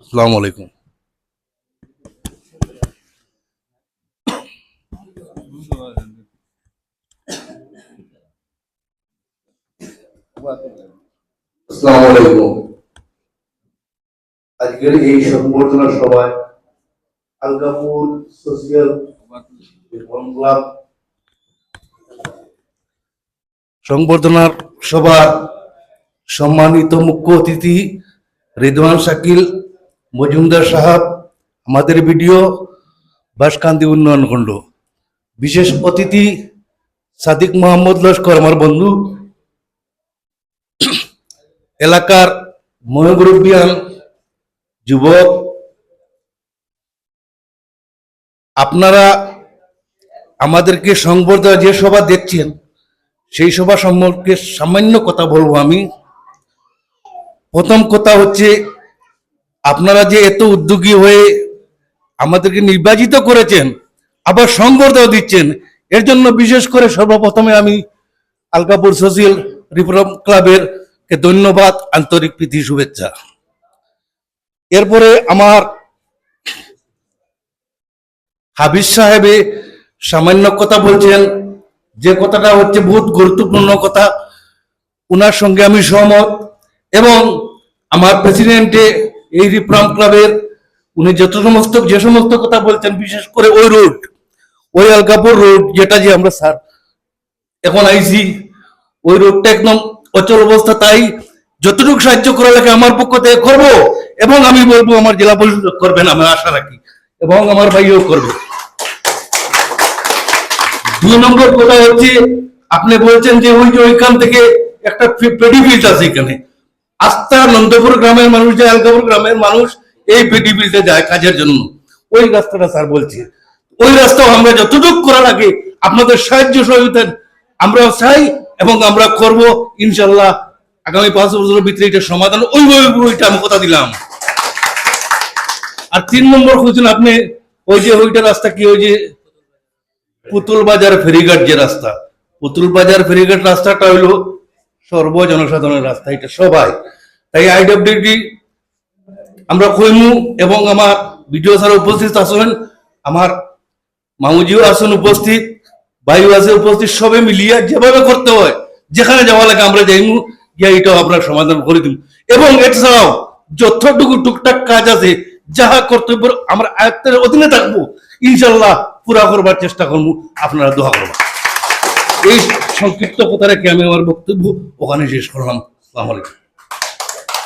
আসসালামু আলাইকুম। আজকের এই সংবর্ধনা সভায় আলগাপুর সোশিয়াল সংবর্ধনার সভার সম্মানিত মুখ্য অতিথি রিদওয়ান শাকিল মজুমদার সাহাব, আমাদের ভিডিও বাসকান্দি উন্নয়ন খণ্ড। বিশেষ অতিথি সাদিক মোহাম্মদ লস্কর, আমার বন্ধু। এলাকার মহামুরব্বিয়ান যুবক। আপনারা আমাদেরকে সংবর্ধনা যে সভা দেখছেন, সেই সভা সম্পর্কে সামান্য কথা বলব আমি। প্রথম কথা হচ্ছে আপনারা যে এত উদ্যোগী হয়ে আমাদেরকে নির্বাচিত করেছেন, আবার সংবর্ধনা দিচ্ছেন, এর জন্য বিশেষ করে সর্বপ্রথমে আমি আলকাপুর সোশিয়াল রিফর্ম ক্লাবের কে ধন্যবাদ, আন্তরিক প্রীতি, শুভেচ্ছা। এরপরে আমার হাবিজ সাহেবে সামান্য কথা বলছেন, যে কথাটা হচ্ছে বহুত গুরুত্বপূর্ণ কথা। ওনার সঙ্গে আমি সহমত এবং আমার প্রেসিডেন্টে এই রিপ্রাম ক্লাবের উনি যত সমস্ত, যে সমস্ত কথা বলছেন, বিশেষ করে ওই রোড ওই আলকাপুর রোড যেটা যে আমরা স্যার এখন আইসি ওই রোডটা একদম অচল অবস্থা। তাই যতটুকু সাহায্য করা লাগে আমার পক্ষ থেকে করব এবং আমি বলব আমার জেলা পরিষদ করবেন আমি আশা রাখি। এবং আমার ভাইও করবে। দুই নম্বর কথা হচ্ছে, আপনি বলছেন যে ওই যে ওইখান থেকে একটা পেডি ফিল্ড আছে এখানে। আস্থা নন্দপুর গ্রামের মানুষ যায়, আলকাপুর গ্রামের মানুষ এই পেডি ফিল্ডে যায় কাজের জন্য। ওই রাস্তাটা স্যার বলছে। ওই রাস্তাও আমরা যতটুকু করা লাগে আপনাদের সাহায্য সহযোগিতা আমরা চাই এবং আমরা করব। ইনশাল্লাহ আগামী পাঁচ বছরের ভিতরে এটা সমাধান ওইভাবে ওইটা আমি কথা দিলাম। আর তিন নম্বর খুঁজছেন আপনি, ওই যে ওইটা রাস্তা কি, ওই যে পুতুল বাজার ফেরিঘাট যে রাস্তা। পুতুল বাজার ফেরিঘাট রাস্তাটা হইল সর্ব জনসাধারণের রাস্তা, এটা সবাই। তাই আইডব্লিউডি আমরা কইমু এবং আমার বিডিও স্যার উপস্থিত আছেন আমার মামুজিও আছেন উপস্থিত বায়ু আছে উপস্থিত, সবে মিলিয়ে যেভাবে করতে হয়, যেখানে যাওয়া লাগে আমরা যাইমু, গিয়ে এটাও আপনার সমাধান করে দিব এবং এছাড়াও যতটুকু টুকটাক কাজ আছে, যাহা কর্তব্য আমরা আয়ত্তের অধীনে থাকব ইনশাল্লাহ পুরা করবার চেষ্টা করব, আপনারা দোয়া করবেন। এই সংক্ষিপ্ত কথা রেখে আমি আমার বক্তব্য ওখানে শেষ করলাম। আলাইকুম।